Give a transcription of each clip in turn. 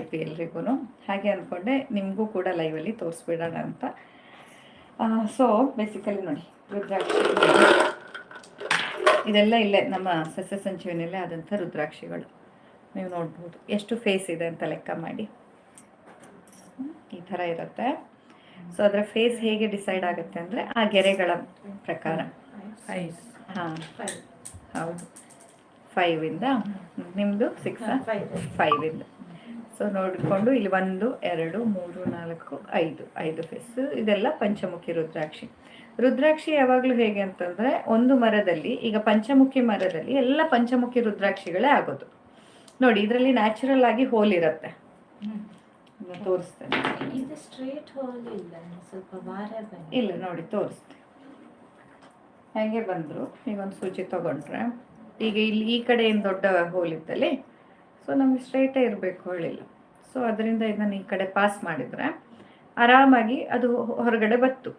ಇತ್ತು ಎಲ್ರಿಗೂ ಹಾಗೆ ಅಂದ್ಕೊಂಡೆ ನಿಮಗೂ ಕೂಡ ಲೈವಲ್ಲಿ ತೋರಿಸ್ಬಿಡೋಣ ಅಂತ. ಸೊ ಬೇಸಿಕಲಿ ನೋಡಿ ರುದ್ರಾಕ್ಷಿ. ಇದೆಲ್ಲ ಇಲ್ಲೇ ನಮ್ಮ ಸಸ್ಯ ಸಂಜೀವನಿಯಲ್ಲೇ ಆದಂಥ ರುದ್ರಾಕ್ಷಿಗಳು. ನೀವು ನೋಡ್ಬೋದು ಎಷ್ಟು ಫೇಸ್ ಇದೆ ಅಂತ ಲೆಕ್ಕ ಮಾಡಿ. ಈ ಥರ ಇರುತ್ತೆ. ಸೊ ಅದರ ಫೇಸ್ ಹೇಗೆ ಡಿಸೈಡ್ ಆಗುತ್ತೆ ಅಂದರೆ ಆ ಗೆರೆಗಳ ಪ್ರಕಾರ. ಹೌದು ಹಾಂ. ಹೌದು. ಫೈವಿಂದ ನಿಮ್ಮದು ಸಿಕ್ಸ್ ಫೈವ್ ಫೈವಿಂದ ಸೊ ನೋಡಿಕೊಂಡು ಇಲ್ಲಿ ಒಂದು ಎರಡು ಮೂರು ನಾಲ್ಕು ಐದು ಐದು ಫೇಸ್. ಇದೆಲ್ಲ ಪಂಚಮುಖಿ ರುದ್ರಾಕ್ಷಿ. ರುದ್ರಾಕ್ಷಿ ಯಾವಾಗಲೂ ಹೇಗೆ ಅಂತಂದರೆ ಒಂದು ಮರದಲ್ಲಿ ಈಗ ಪಂಚಮುಖಿ ಮರದಲ್ಲಿ ಎಲ್ಲ ಪಂಚಮುಖಿ ರುದ್ರಾಕ್ಷಿಗಳೇ ಆಗೋದು. ನೋಡಿ ಇದರಲ್ಲಿ ನ್ಯಾಚುರಲ್ ಆಗಿ ಹೋಲ್ ಇರುತ್ತೆ. ತೋರಿಸ್ತೇನೆ. ಇದು ಸ್ಟ್ರೇಟ್ ಹೋಲ್ ಇಲ್ಲ ಸ್ವಲ್ಪ ವಾರ ಇಲ್ಲ ನೋಡಿ ತೋರಿಸ್ತೇನೆ. ಹೇಗೆ ಬಂದರು? ಈಗ ಒಂದು ಸೂಚಿ ತಗೊಂಡ್ರೆ. ಈಗ ಇಲ್ಲಿ ಈ ಕಡೆ ಏನು ದೊಡ್ಡ ಹೋಲ್ ಇತ್ತಲ್ಲಿ? ಸೊ ನಮಗೆ ಸ್ಟ್ರೈಟೇ ಇರಬೇಕು ಹೇಳಿಲ್ಲ ಸೊ ಅದರಿಂದ ಇದನ್ನು ಈ ಕಡೆ ಪಾಸ್ ಮಾಡಿದರೆ ಆರಾಮಾಗಿ ಅದು ಹೊರಗಡೆ ಬತ್ತು.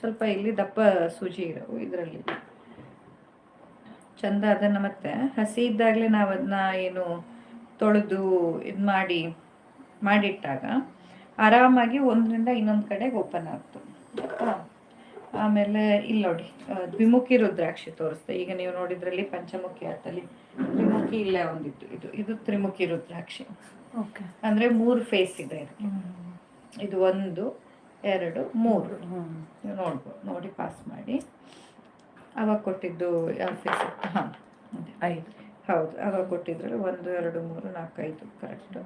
ಸ್ವಲ್ಪ ಇಲ್ಲಿ ದಪ್ಪ ಸೂಜಿ ಇರೋವು ಇದರಲ್ಲಿ. ಚಂದ ಅದನ್ನು ಮತ್ತೆ ಹಸಿ ಇದ್ದಾಗಲೇ ನಾವು ಅದನ್ನ ಏನು ತೊಳೆದು ಇದು ಮಾಡಿ, ಮಾಡಿಟ್ಟಾಗ ಆರಾಮಾಗಿ ಒಂದರಿಂದ ಇನ್ನೊಂದು ಕಡೆಗೆ ಓಪನ್ ಆಗ್ತು? ಆಮೇಲೆ ಇಲ್ಲಿ ನೋಡಿ ದ್ವಿಮುಖಿ ರುದ್ರಾಕ್ಷಿ ತೋರಿಸ್ತೆ. ಈಗ ನೀವು ನೋಡಿದ್ರಲ್ಲಿ ಪಂಚಮುಖಿ ಆತಲ್ಲಿ ತ್ರಿಮುಖಿ ಇಲ್ಲೇ ಒಂದಿತ್ತು. ಇದು ಇದು ತ್ರಿಮುಖಿ ರುದ್ರಾಕ್ಷಿ. ಓಕೆ. ಅಂದ್ರೆ ಮೂರು ಫೇಸ್ ಇದೆ ಇದು ಒಂದು ಎರಡು ಮೂರು. ನೀವು ನೋಡ್ಬೋದು. ನೋಡಿ ಪಾಸ್ ಮಾಡಿ. ಅವಾಗ ಕೊಟ್ಟಿದ್ದು ಯಾವ ಫೇಸ್ ಹಾಂ ಐದು. ಹೌದು ಅವಾಗ ಕೊಟ್ಟಿದ್ರಲ್ಲಿ ಒಂದು ಎರಡು ಮೂರು ನಾಲ್ಕೈದು ಕರೆಕ್ಟ್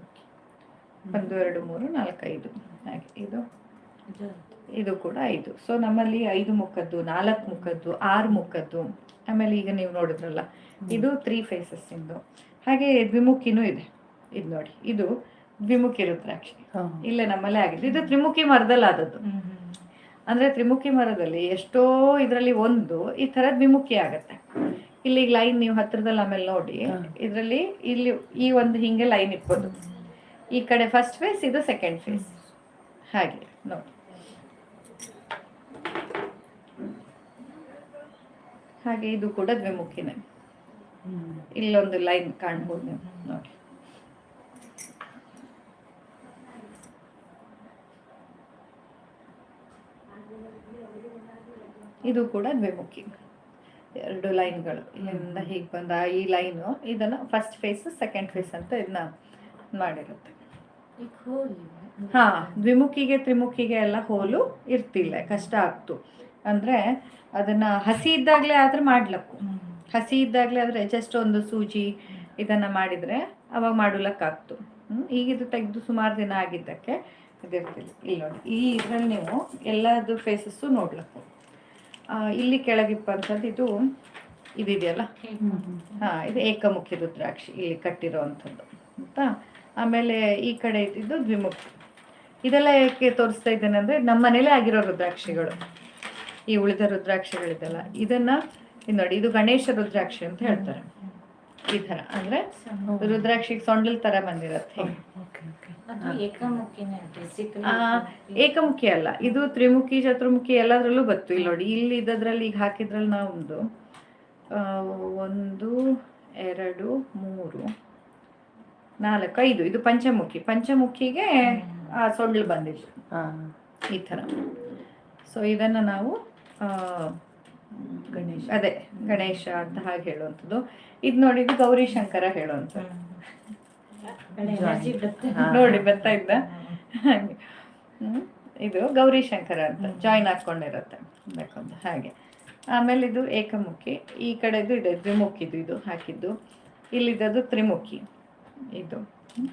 ಒಂದು ಎರಡು ಮೂರು ನಾಲ್ಕೈದು ಹಾಗೆ ಇದು. ಇದು ಕೂಡ ಐದು. ಸೊ ನಮ್ಮಲ್ಲಿ ಐದು ಮುಖದ್ದು ನಾಲ್ಕು ಮುಖದ್ದು ಆರು ಮುಖದ್ದು. ಆಮೇಲೆ ಈಗ ನೀವು ನೋಡಿದ್ರಲ್ಲ ಇದು ತ್ರೀ ಫೇಸಸ್ ಇಂದು. ಹಾಗೆ ದ್ವಿಮುಖಿನೂ ಇದೆ. ಇದು ನೋಡಿ ಇದು ದ್ವಿಮುಖಿ ರುದ್ರಾಕ್ಷಿ. ಇಲ್ಲೇ ನಮ್ಮಲ್ಲೇ ಆಗಿದೆ. ಇದು ತ್ರಿಮುಖಿ ಮರದಲ್ಲಿ ಆದದ್ದು ಅಂದ್ರೆ ತ್ರಿಮುಖಿ ಮರದಲ್ಲಿ ಎಷ್ಟೋ ಇದರಲ್ಲಿ ಒಂದು ಈ ತರ ದ್ವಿಮುಖಿ ಆಗತ್ತೆ. ಇಲ್ಲಿ ಲೈನ್ ನೀವು ಹತ್ರದಲ್ಲಿ ಆಮೇಲೆ ನೋಡಿ. ಇದರಲ್ಲಿ ಇಲ್ಲಿ ಈ ಒಂದು ಹಿಂಗೆ ಲೈನ್ ಇಟ್ಬೋದು. ಈ ಕಡೆ ಫಸ್ಟ್ ಫೇಸ್ ಇದು ಸೆಕೆಂಡ್ ಫೇಸ್ ಹಾಗೆ ನೋಡಿ. ಹಾಗೆ ಇದು ಕೂಡ ದ್ವಿಮುಖಿನೇ. ಇಲ್ಲೊಂದು ಲೈನ್ ಕಾಣ್ಬೋದು ನೀವು ನೋಡಿ. ಇದು ಕೂಡ ದ್ವಿಮುಖಿ. ಎರಡು ಲೈನ್ಗಳು. ಇಲ್ಲಿಂದ ಹೀಗೆ ಬಂದ ಈ ಲೈನು ಇದನ್ನು ಫಸ್ಟ್ ಫೇಸ್ ಸೆಕೆಂಡ್ ಫೇಸ್ ಅಂತ ಇದನ್ನ ಮಾಡಿರುತ್ತೆ. ಹಾ ದ್ವಿಮುಖಿಗೆ ತ್ರಿಮುಖಿಗೆ ಎಲ್ಲ ಹೋಲು ಇರ್ತಿಲ್ಲ ಕಷ್ಟ ಆಗ್ತು. ಅಂದ್ರೆ ಅದನ್ನ ಹಸಿ ಇದ್ದಾಗಲೇ ಆದರೆ ಮಾಡ್ಲಕ್ಕು. ಹಸಿ ಇದ್ದಾಗಲೇ ಆದರೆ ಜಸ್ಟ್ ಒಂದು ಸೂಜಿ ಇದನ್ನ ಮಾಡಿದ್ರೆ ಅವಾಗ ಮಾಡಲಕ್ಕಾಗ್ತು ಈಗ ಇದು ತೆಗೆದು ಸುಮಾರು ದಿನ ಆಗಿದ್ದಕ್ಕೆ ಇದಿರ್ತಿಲ್ಲ ಇಲ್ಲಿ ನೋಡಿ, ಈ ಇದರಲ್ಲಿ ನೀವು ಎಲ್ಲದು ಫೇಸಸ್ಸು ನೋಡ್ಲಕ್ಕು. ಇಲ್ಲಿ ಕೆಳಗಿಪ್ಪಂಥದ್ದು ಇದು ಇದಿದೆಯಲ್ಲ? ಹಾಂ, ಇದು ಏಕಮುಖಿ ರುದ್ರಾಕ್ಷಿ ಇಲ್ಲಿ ಕಟ್ಟಿರೋ ಅಂಥದ್ದು ಆಯ್ತಾ? ಆಮೇಲೆ ಈ ಕಡೆ ಇದ್ದಿದ್ದು ದ್ವಿಮುಖಿ. ಇದೆಲ್ಲ ಏಕೆ ತೋರಿಸ್ತಾ ಇದ್ದೇನೆ ಅಂದ್ರೆ ನಮ್ಮ ಮನೇಲೇ ಆಗಿರೋ ರುದ್ರಾಕ್ಷಿಗಳು. ಈ ಉಳಿದ ರುದ್ರಾಕ್ಷಿಗಳಿದೆಲ್ಲ. ಇದನ್ನ ಇದು ನೋಡಿ ಇದು ಗಣೇಶ ರುದ್ರಾಕ್ಷಿ ಅಂತ ಹೇಳ್ತಾರೆ. ಈ ತರ ಅಂದ್ರೆ ರುದ್ರಾಕ್ಷಿಗೆ ಸೊಂಡಲ್ ತರ ಬಂದಿರತ್ತೆ ಓಕೆ ಓಕೆ. ಅದು ಏಕಮುಖಿನೇ ಬೇಸಿಕಲಿ ಆ, ಏಕಮುಖಿ ಅಲ್ಲ. ಇದು ತ್ರಿಮುಖಿ ಚತುರ್ಮುಖಿ ಎಲ್ಲದರಲ್ಲೂ ಬತ್ತು. ಇಲ್ಲಿ ನೋಡಿ ಇಲ್ಲಿ ಇದ್ದದ್ರಲ್ಲಿ ಈಗ ಹಾಕಿದ್ರಲ್ಲಿ ನಾವು ಒಂದು ಒಂದು ಎರಡು ಮೂರು ನಾಲ್ಕು ಐದು. ಇದು ಪಂಚಮುಖಿ. ಪಂಚಮುಖಿಗೆ ಆ ಸೊಂಡ್ಲು ಬಂದಿತ್ತು ಈ ಥರ. ಸೊ ಇದನ್ನು ನಾವು ಗಣೇಶ ಅದೇ ಗಣೇಶ ಅಂತ ಹಾಗೆ ಹೇಳುವಂಥದ್ದು. ಇದು ನೋಡಿ ಇದು ಗೌರಿ ಶಂಕರ ಹೇಳುವಂಥದ್ದು. ಎನರ್ಜಿ ಬರುತ್ತೆ. ನೋಡಿ ಬರ್ತಾ ಇದ್ದ? ಹಾಗೆ. ಇದು ಗೌರಿ ಶಂಕರ ಅಂತ ಜಾಯಿನ್ ಹಾಕೊಂಡಿರತ್ತೆ ಬೇಕಂತ ಹಾಗೆ. ಆಮೇಲೆ ಇದು ಏಕಮುಖಿ. ಈ ಕಡೆದು ಇದೆ ದ್ವಿಮುಖಿದು ಇದು ಹಾಕಿದ್ದು. ಇಲ್ಲಿದ್ದದು ತ್ರಿಮುಖಿ ಇದು. ಹ್ಮ್.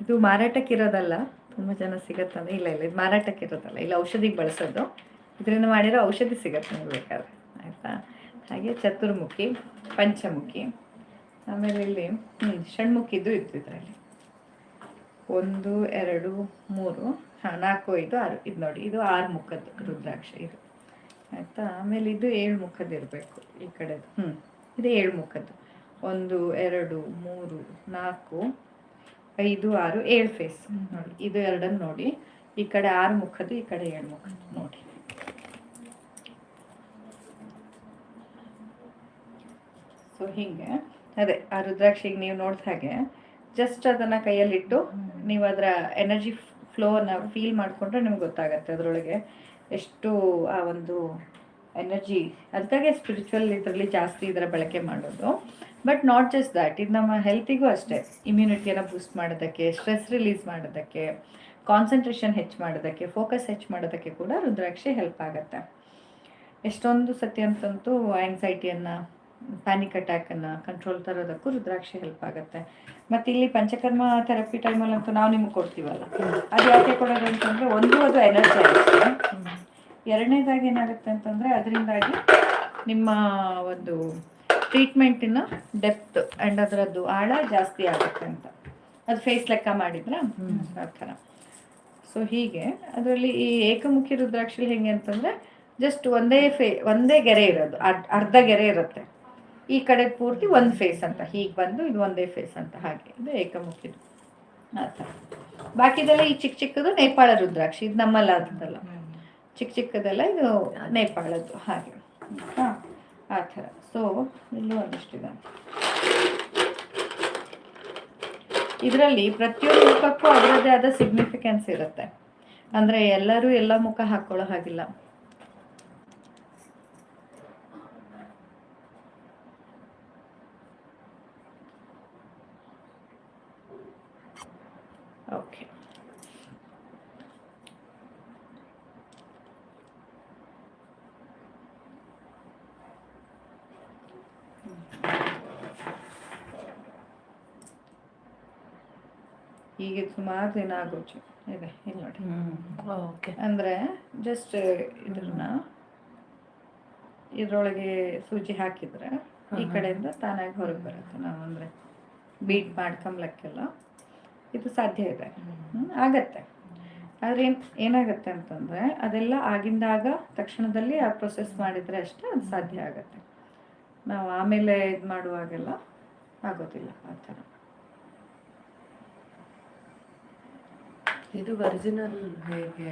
ಇದು ಮಾರಾಟಕ್ಕಿರೋದಲ್ಲ. ತುಂಬ ಜನ ಸಿಗತ್ತಂದ್ರೆ. ಇಲ್ಲ ಇಲ್ಲ ಇದು ಮಾರಾಟಕ್ಕಿರೋದಲ್ಲ. ಇಲ್ಲ ಔಷಧಿಗೆ ಬಳಸೋದು. ಇದರಿಂದ ಮಾಡಿರೋ ಔಷಧಿ ಸಿಗತ್ತೆ ನಿಮ್ಗೆ ಬೇಕಾದ್ರೆ, ಆಯಿತಾ? ಹಾಗೆ ಚತುರ್ಮುಖಿ, ಪಂಚಮುಖಿ, ಆಮೇಲೆ ಇಲ್ಲಿ ಹ್ಞೂ ಷಣ್ಮುಖಿದು ಇತ್ತು ಇದರಲ್ಲಿ. ಒಂದು, ಎರಡು, ಮೂರು, ಹಾಂ, ನಾಲ್ಕು, ಐದು, ಆರು, ಇದು ನೋಡಿ, ಇದು ಆರು ಮುಖದ್ದು ರುದ್ರಾಕ್ಷ ಇದು. ಆಯಿತಾ? ಆಮೇಲೆ ಇದು ಏಳು ಮುಖದ್ದು ಇರಬೇಕು ಈ ಕಡೆದು ಹ್ಞೂ ಇದು ಏಳು ಮುಖದ್ದು. ಒಂದು, ಎರಡು, ಮೂರು, ನಾಲ್ಕು, ಐದು, ಆರು, ಏಳು ಫೇಸ್ ನೋಡಿ, ಇದು ಎರಡನ್ನು ನೋಡಿ, ಈ ಕಡೆ ಆರು ಮುಖದ್ದು, ಈ ಕಡೆ ಏಳು ಮುಖದ್ದು ನೋಡಿ. ಸೊ ಹಿಂಗೆ. ಅದೇ ಆ ರುದ್ರಾಕ್ಷಿಗೆ ನೀವು ನೋಡಿದ ಹಾಗೆ ಜಸ್ಟ್ ಅದನ್ನು ಕೈಯಲ್ಲಿಟ್ಟು ನೀವು ಅದರ ಎನರ್ಜಿ ಫ್ಲೋನ ಫೀಲ್ ಮಾಡಿಕೊಂಡ್ರೆ ನಿಮ್ಗೆ ಗೊತ್ತಾಗತ್ತೆ ಅದರೊಳಗೆ ಎಷ್ಟು ಆ ಒಂದು ಎನರ್ಜಿ ಅದಕ್ಕಾಗಿ ಸ್ಪಿರಿಚುವಲ್ ಇದರಲ್ಲಿ ಜಾಸ್ತಿ ಇದರ ಬಳಕೆ ಮಾಡೋದು. ಬಟ್ ನಾಟ್ ಜಸ್ಟ್ ದ್ಯಾಟ್ ಇದು ನಮ್ಮ ಹೆಲ್ತಿಗೂ ಅಷ್ಟೇ. ಇಮ್ಯುನಿಟಿಯನ್ನು ಬೂಸ್ಟ್ ಮಾಡೋದಕ್ಕೆ ಸ್ಟ್ರೆಸ್ ರಿಲೀಸ್ ಮಾಡೋದಕ್ಕೆ ಕಾನ್ಸಂಟ್ರೇಷನ್ ಹೆಚ್ಚು ಮಾಡೋದಕ್ಕೆ ಫೋಕಸ್ ಹೆಚ್ಚು ಮಾಡೋದಕ್ಕೆ ಕೂಡ ರುದ್ರಾಕ್ಷಿ ಹೆಲ್ಪ್ ಆಗುತ್ತೆ. ಎಷ್ಟೊಂದು ಸತಿ ಅಂತಂತೂ ಆ್ಯಂಗ್ಸೈಟಿಯನ್ನು ಪ್ಯಾನಿಕ್ ಅಟ್ಯಾಕನ್ನು ಕಂಟ್ರೋಲ್ ತರೋದಕ್ಕೂ ರುದ್ರಾಕ್ಷಿ ಹೆಲ್ಪ್ ಆಗುತ್ತೆ. ಮತ್ತು ಇಲ್ಲಿ ಪಂಚಕರ್ಮ ಥೆರಪಿ ಟೈಮಲ್ಲಂತೂ ನಾವು ನಿಮ್ಗೆ ಕೊಡ್ತೀವಲ್ಲ. ಅದು ಯಾಕೆ ಕೊಡೋದು ಅಂತಂದರೆ ಒಂದು ಅದು ಎನರ್ಜಿ ಆಗುತ್ತೆ. ಎರಡನೇದಾಗಿ ಏನಾಗುತ್ತೆ ಅಂತಂದರೆ ಅದರಿಂದಾಗಿ ನಿಮ್ಮ ಒಂದು ಟ್ರೀಟ್ಮೆಂಟಿನ ಡೆಪ್ತ್ ಆ್ಯಂಡ್ ಅದರದ್ದು ಆಳ ಜಾಸ್ತಿ ಆಗುತ್ತೆ ಅಂತ. ಅದು ಫೇಸ್ ಲೆಕ್ಕ ಮಾಡಿದ್ರೆ? ಆ ಥರ. ಸೊ ಹೀಗೆ ಅದರಲ್ಲಿ ಈ ಏಕಮುಖಿ ರುದ್ರಾಕ್ಷಿ ಹೆಂಗೆ ಅಂತಂದರೆ ಜಸ್ಟ್ ಒಂದೇ ಫೇ ಒಂದೇ ಗೆರೆ ಇರೋದು. ಅರ್ಧ ಅರ್ಧ ಗೆರೆ ಇರುತ್ತೆ. ಈ ಕಡೆ ಪೂರ್ತಿ ಒಂದು ಫೇಸ್ ಅಂತ, ಹೀಗೆ ಬಂದು ಇದು ಒಂದೇ ಫೇಸ್ ಅಂತ ಹಾಗೆ ಇದು ಏಕಮುಖಿದು ಆ ಥರ. ಬಾಕಿದೆಲ್ಲ ಈ ಚಿಕ್ಕ ಚಿಕ್ಕದು ನೇಪಾಳ ರುದ್ರಾಕ್ಷಿ, ಇದು ನಮ್ಮಲ್ಲ ಚಿಕ್ಕ ಚಿಕ್ಕದೆಲ್ಲ ಇದು ನೇಪಾಳದ್ದು, ಹಾಗೆ. ಆ ಥರ. ಸೊ ಇಲ್ಲೂ ಒಂದಿಷ್ಟಿದೆ ಇದರಲ್ಲಿ ಪ್ರತಿಯೊಂದು ಮುಖಕ್ಕೂ ಅದರದ್ದೇ ಆದ ಸಿಗ್ನಿಫಿಕೆನ್ಸ್ ಇರುತ್ತೆ. ಅಂದರೆ ಎಲ್ಲರೂ ಎಲ್ಲ ಮುಖ ಹಾಕ್ಕೊಳ್ಳೋ ಹಾಗಿಲ್ಲ ಓಕೆ ಈಗ ಸುಮಾರು ದಿನ ಆಗೋಚು ಇದೆ ಇಲ್ಲಿ ನೋಡಿ. ಓಕೆ. ಅಂದರೆ ಜಸ್ಟ್ ಇದನ್ನ ಇದ್ರೊಳಗೆ ಸೂಜಿ ಹಾಕಿದ್ರೆ ಈ ಕಡೆಯಿಂದ ತಾನಾಗಿ ಹೊರಗೆ ಬರುತ್ತೆ. ನಾವು ಅಂದರೆ ಬೀಟ್ ಮಾಡ್ಕೊಂಬ್ಲಕ್ಕೆಲ್ಲ ಇದು ಸಾಧ್ಯ ಇದೆ. ಆಗತ್ತೆ. ಆದರೆ ಏನು ಏನಾಗುತ್ತೆ ಅಂತಂದರೆ ಅದೆಲ್ಲ ಆಗಿಂದಾಗ ತಕ್ಷಣದಲ್ಲಿ ಆ ಪ್ರೊಸೆಸ್ ಮಾಡಿದರೆ ಅಷ್ಟೇ ಅದು ಸಾಧ್ಯ ಆಗುತ್ತೆ. ನಾವು ಆಮೇಲೆ ಇದು ಮಾಡುವಾಗೆಲ್ಲ ಆಗೋದಿಲ್ಲ ಆ ಥರ. ಇದು ಒರಿಜಿನಲ್ ಹೇಗೆ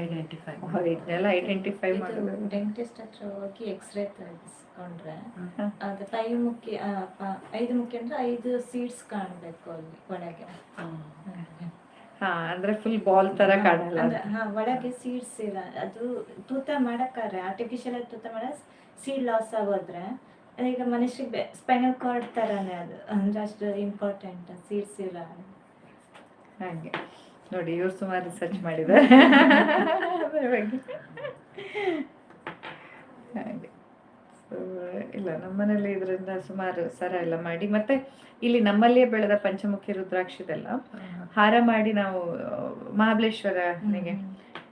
ಐಡೆಂಟಿಫೈ ಇದನ್ನೆಲ್ಲ ಐಡೆಂಟಿಫೈ ಮಾಡೋದು ಡೆಂಟಿಸ್ಟ್ ಹತ್ರ ಹೋಗಿ ಎಕ್ಸ್ರೇ ತೆಗೆಸ್ಕೊಂಡ್ರೆ. ಅದು ಫೈವ್ ಮುಖ್ಯ ಐದು ಮುಖ್ಯ ಅಂದ್ರೆ ಐದು ಸೀಡ್ಸ್ ಕಾಣ್ಬೇಕು ಅಲ್ಲಿ ಒಳಗೆ. ಹಾ ಅಂದ್ರೆ ಫುಲ್ ಬಾಲ್ ತರ ಕಾಣಲ್ಲ ಅಂದ್ರೆ ಹಾ ಒಳಗೆ ಸೀಡ್ಸ್ ಇಲ್ಲ. ಅದು ತೂತ ಮಾಡಕ್ಕಾರೆ ಆರ್ಟಿಫಿಷಿಯಲ್ ಆಗಿ ತೂತ ಮಾಡ ಸೀಡ್ ಲಾಸ್ ಆಗೋದ್ರೆ ಈಗ ಮನುಷ್ಯರಿಗೆ ಸ್ಪೈನಲ್ ಕಾರ್ಡ್ ತರಾನೇ ಅದು. ಅಂದ್ರೆ ಅಷ್ಟು ಇಂಪಾರ್ಟೆಂಟ್ ಸೀಡ್ಸ್ ಇಲ್ಲ. ಹಾಗೆ. ನೋಡಿ ಇವ್ರು ಸುಮಾರು ರಿಸರ್ಚ್ ಮಾಡಿದ್ದಾರೆ. ಅದ್ರ ಬಗ್ಗೆ. ಹಾಗೆ. ಇಲ್ಲ ನಮ್ಮನೇಲಿ ಇದರಿಂದ ಸುಮಾರು ಸರ ಎಲ್ಲ ಮಾಡಿ ಮತ್ತೆ ಇಲ್ಲಿ ನಮ್ಮಲ್ಲಿಯೇ ಬೆಳೆದ ಪಂಚಮುಖಿ ರುದ್ರಾಕ್ಷಿದೆಲ್ಲ ಹಾರ ಮಾಡಿ ನಾವು ಮಹಾಬಲೇಶ್ವರನಿಗೆ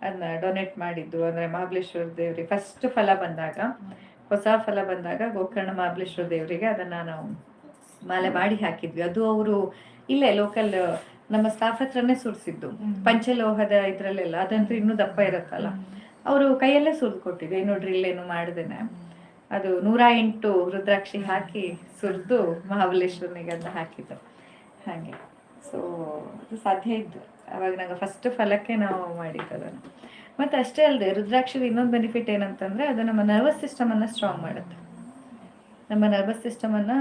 ಅದನ್ನ ಡೊನೇಟ್ ಮಾಡಿದ್ದು. ಅಂದ್ರೆ ಮಹಾಬಲೇಶ್ವರ ದೇವ್ರಿಗೆ ಫಸ್ಟ್ ಫಲ ಬಂದಾಗ ಹೊಸ ಫಲ ಬಂದಾಗ ಗೋಕರ್ಣ ಮಹಾಬಲೇಶ್ವರ ದೇವರಿಗೆ ಅದನ್ನ ನಾವು ಮಾಲೆ ಮಾಡಿ ಹಾಕಿದ್ವಿ. ಅದು ಅವರು ಇಲ್ಲೇ ಲೋಕಲ್ ನಮ್ಮ ಸ್ಟಾಫ್ ಹತ್ರನೇ ಸುರಿಸಿದ್ದು. ಪಂಚಲೋಹದ ಇದ್ರಲ್ಲೆಲ್ಲ ಅದಂತೂ ಇನ್ನೂ ದಪ್ಪ ಇರುತ್ತಲ್ಲ. ಅವರು ಕೈಯಲ್ಲೇ ಸುರಿದು ಕೊಟ್ಟಿದ್ದು ಏನು ಡ್ರಿಲ್ ಏನು ಮಾಡ್ದೇನೆ? ಅದು ನೂರ ಎಂಟು ರುದ್ರಾಕ್ಷಿ ಹಾಕಿ ಸುರಿದು ಮಹಾಬಲೇಶ್ವರನಿಗೆ ಅಂತ ಹಾಕಿದ್ದು. ಹಾಗೆ. ಸೊ ಅದು ಸಾಧ್ಯ ಇದ್ದು. ಅವಾಗ ನಂಗೆ ಫಸ್ಟ್ ಫಲಕ್ಕೆ ನಾವು ಮಾಡಿದ್ದು ಅದನ್ನು. ಮತ್ತು ಅಷ್ಟೇ ಅಲ್ಲದೆ ರುದ್ರಾಕ್ಷಿದ ಇನ್ನೊಂದು ಬೆನಿಫಿಟ್ ಏನಂತಂದರೆ ಅದು ನಮ್ಮ ನರ್ವಸ್ ಸಿಸ್ಟಮನ್ನು ಸ್ಟ್ರಾಂಗ್ ಮಾಡುತ್ತೆ. ನಮ್ಮ ನರ್ವಸ್ ಸಿಸ್ಟಮನ್ನು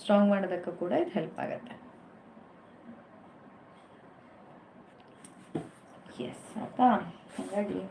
ಸ್ಟ್ರಾಂಗ್ ಮಾಡೋದಕ್ಕೂ ಕೂಡ ಇದು ಹೆಲ್ಪ್ ಆಗುತ್ತೆ. യെസ്. അതാണ് എന്താ ചെയ്യും